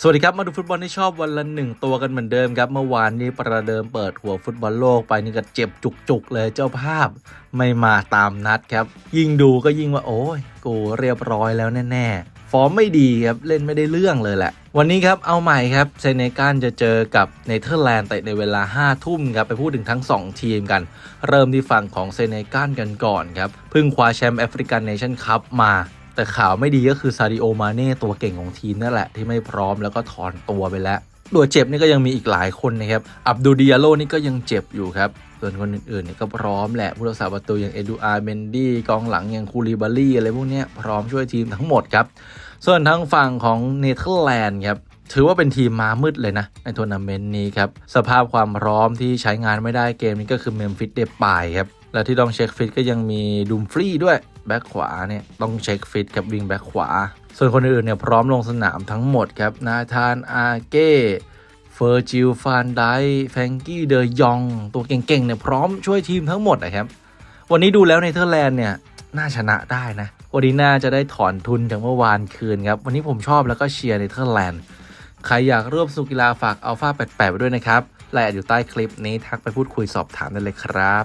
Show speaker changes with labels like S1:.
S1: สวัสดีครับ มาดูฟุตบอลที่ชอบวันละหนึ่งตัวกันเหมือนเดิมครับ เมื่อวานนี้ประเดิมเปิดหัวฟุตบอลโลกไปนี่ก็เจ็บจุกๆ เลยเจ้าภาพไม่มาตามนัดครับ ยิ่งดูก็ยิ่งว่าโอ้ยกูเรียบร้อยแล้วแน่ๆ ฟอร์มไม่ดีครับ เล่นไม่ได้เรื่องเลยแหละ วันนี้ครับเอาใหม่ครับเซเนกัลจะเจอกับเนเธอร์แลนด์แต่ในเวลา 5 ทุ่มครับไปพูดถึงทั้ง 2 ทีมกัน เริ่มที่ฝั่งของเซเนกัลกันก่อนครับเพิ่งคว้าแชมป์แอฟริกันเนชั่นคัพมา แต่ข่าวไม่ดีก็คือซาดิโอมาเน่ตัวเก่งของทีมนั่นแหละที่ไม่พร้อมแล้วก็ถอนตัวไปแล้วตัวเจ็บนี่ก็ยังมีอีกหลายคนนะครับ อับดูดิอาโลนี่ก็ยังเจ็บอยู่ครับ ส่วนคนอื่นๆนี่ก็พร้อมแหละ ผู้รักษาประตูอย่างเอดูอาร์เมนดี้กองหลังอย่างคูลิบาลี่อะไรพวกนี้พร้อมช่วยทีมทั้งหมดครับ ส่วนทางฝั่งของเนเธอร์แลนด์ครับถือว่าเป็นทีมมามืดเลยนะ ในทัวร์นาเมนต์นี้ครับ สภาพความพร้อมที่ใช้งานไม่ได้เกมนี้ก็คือเมมฟิสเดปายครับ และที่ต้องเช็คฟิตก็ยังมีดูมฟรีด้วยแบ็คขวาเนี่ยต้องเช็คฟิตกับวิงแบ็คขวา ส่วนคนอื่นเนี่ยพร้อมลงสนามทั้งหมดครับนาธานอาเก้เฟอร์จิลฟานไดแฟรงกี้เดยอง ตัวเก่งๆเนี่ยพร้อมช่วยทีมทั้งหมดนะครับ วันนี้ดูแล้วเนเธอร์แลนด์เนี่ยน่าชนะได้นะ วันนี้น่าจะได้ถอนทุนจากเมื่อวานคืนครับ วันนี้ผมชอบแล้วก็เชียร์เนเธอร์แลนด์ ใครอยากร่วมสนุกกีฬาฝากอัลฟา88ไปด้วยนะครับรายละเอียดอยู่ใต้คลิปนี้ทักไปพูดคุยสอบถามได้เลยครับ